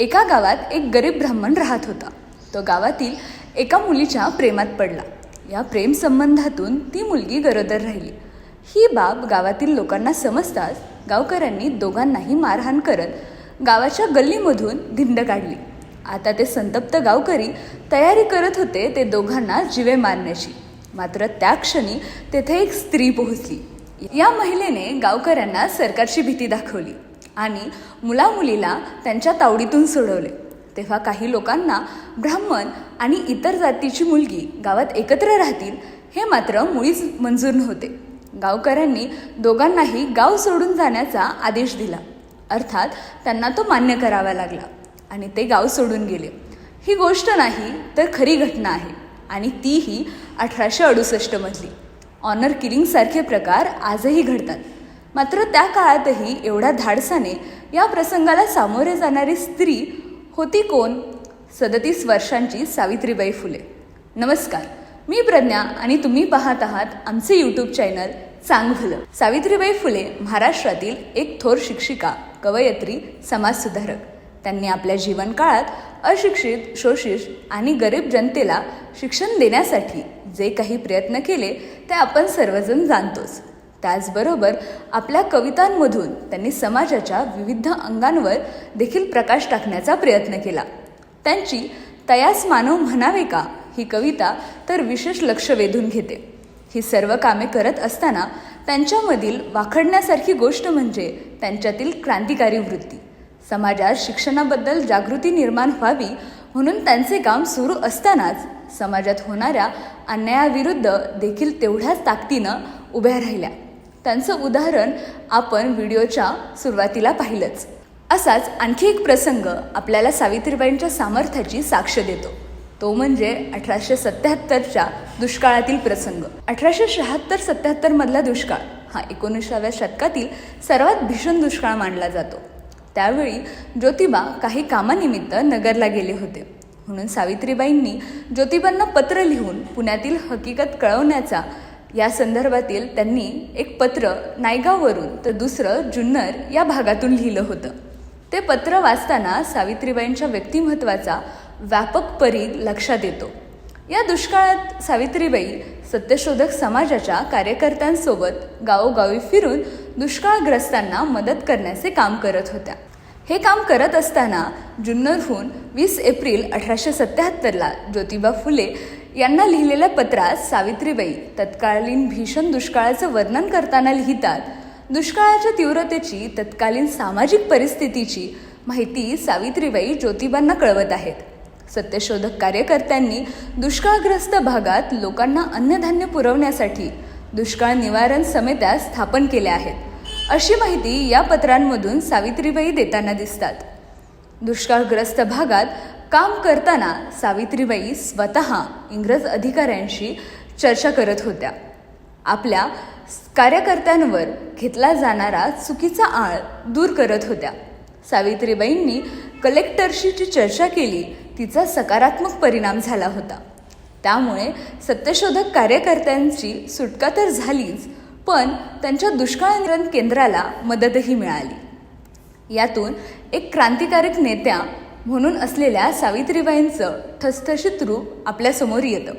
एका गावात एक गरीब ब्राह्मण राहत होता. तो गावातील एका मुलीच्या प्रेमात पडला. या प्रेम संबंधातून ती मुलगी गरोदर राहिली. ही बाब गावातील लोकांना समजताच गावकऱ्यांनी दोघांनाही मारहाण करत गावाच्या गल्लीमधून धिंड काढली. आता ते संतप्त गावकरी तयारी करत होते ते दोघांना जिवे मारण्याची. मात्र त्या क्षणी तेथे एक स्त्री पोहोचली. या महिलेने गावकऱ्यांना सरकारची भीती दाखवली. आणि मुलामुलीला त्यांच्या तावडीतून सोडवले. तेव्हा काही लोकांना ब्राह्मण आणि इतर जातीची मुलगी गावात एकत्र राहतील हे मात्र मुळीच मंजूर नव्हते. गावकऱ्यांनी दोघांनाही गाव सोडून जाण्याचा आदेश दिला. अर्थात त्यांना तो मान्य करावा लागला आणि ते गाव सोडून गेले. ही गोष्ट नाही तर खरी घटना आहे आणि तीही अठराशे अडुसष्टमधली ऑनर किलिंगसारखे प्रकार आजही घडतात. मात्र त्या काळातही एवढ्या धाडसाने या प्रसंगाला सामोरे जाणारी स्त्री होती कोण? सदतीस वर्षांची सावित्रीबाई फुले. नमस्कार मी प्रज्ञा आणि तुम्ही पाहत आहात आमचे यूट्यूब चॅनल चांग सावित्रीबाई फुले महाराष्ट्रातील एक थोर शिक्षिका कवयत्री समाजसुधारक. त्यांनी आपल्या जीवनकाळात अशिक्षित शोषित आणि गरीब जनतेला शिक्षण देण्यासाठी जे काही प्रयत्न केले ते आपण सर्वजण जाणतोच. त्याचबरोबर आपल्या कवितांमधून त्यांनी समाजाच्या विविध अंगांवर देखील प्रकाश टाकण्याचा प्रयत्न केला. त्यांची तयास मानव म्हणावे का ही कविता तर विशेष लक्ष वेधून घेते. ही सर्व कामे करत असताना त्यांच्यामधील वाखडण्यासारखी गोष्ट म्हणजे त्यांच्यातील क्रांतिकारी वृत्ती. समाजात शिक्षणाबद्दल जागृती निर्माण व्हावी म्हणून त्यांचे काम सुरू असतानाच समाजात होणाऱ्या अन्यायाविरुद्ध देखील तेवढ्याच ताकदीनं उभ्या राहिल्या. त्यांचं उदाहरण आपण व्हिडिओच्या सुरुवातीला पाहिलंच. असाच आणखी एक प्रसंग आपल्याला सावित्रीबाईंच्या सामर्थ्याची साक्ष देतो. तो म्हणजे अठराशे सत्याहत्तरच्या दुष्काळातील प्रसंग. अठराशे शहात्तर सत्याहत्तर मधला दुष्काळ हा एकोणीसाव्या शतकातील सर्वात भीषण दुष्काळ मानला जातो. त्यावेळी ज्योतिबा काही कामानिमित्त नगरला गेले होते. म्हणून सावित्रीबाईंनी ज्योतिबांना पत्र लिहून पुण्यातील हकीकत कळवण्याचा या संदर्भातील त्यांनी एक पत्र नायगाववरून तर दुसरं जुन्नर या भागातून लिहिलं होतं. ते पत्र वाचताना सावित्रीबाईंच्या व्यक्तिमत्वाचा व्यापक परीघ लक्षात येतो. या दुष्काळात सावित्रीबाई सत्यशोधक समाजाच्या कार्यकर्त्यांसोबत गावोगावी फिरून दुष्काळग्रस्तांना मदत करण्याचे काम करत होत्या. हे काम करत असताना जुन्नरहून वीस एप्रिल अठराशे सत्याहत्तरला ज्योतिबा फुले यांना लिहिलेल्या पत्रात सावित्रीबाई तत्कालीन भीषण दुष्काळाचं वर्णन करताना लिहितात दुष्काळाच्या तीव्रतेची तत्कालीन सामाजिक परिस्थितीची माहिती सावित्रीबाई ज्योतिबांना कळवत आहेत. सत्यशोधक कार्यकर्त्यांनी दुष्काळग्रस्त भागात लोकांना अन्नधान्य पुरवण्यासाठी दुष्काळ निवारण समित्या स्थापन केल्या आहेत. अशी माहिती या पत्रांमधून सावित्रीबाई देताना दिसतात. दुष्काळग्रस्त भागात काम करताना सावित्रीबाई स्वतः इंग्रज अधिकाऱ्यांशी चर्चा करत होत्या. आपल्या कार्यकर्त्यांवर घेतला जाणारा चुकीचा आळ दूर करत होत्या. सावित्रीबाईंनी कलेक्टरशी जी चर्चा केली तिचा सकारात्मक परिणाम झाला होता. त्यामुळे सत्यशोधक कार्यकर्त्यांची सुटका तर झालीच पण त्यांच्या दुष्काळ निवारण केंद्राला मदतही मिळाली. यातून एक क्रांतिकारक नेत्या म्हणून असलेल्या सावित्रीबाईंचं ठसठशीत रूप आपल्यासमोर येतं.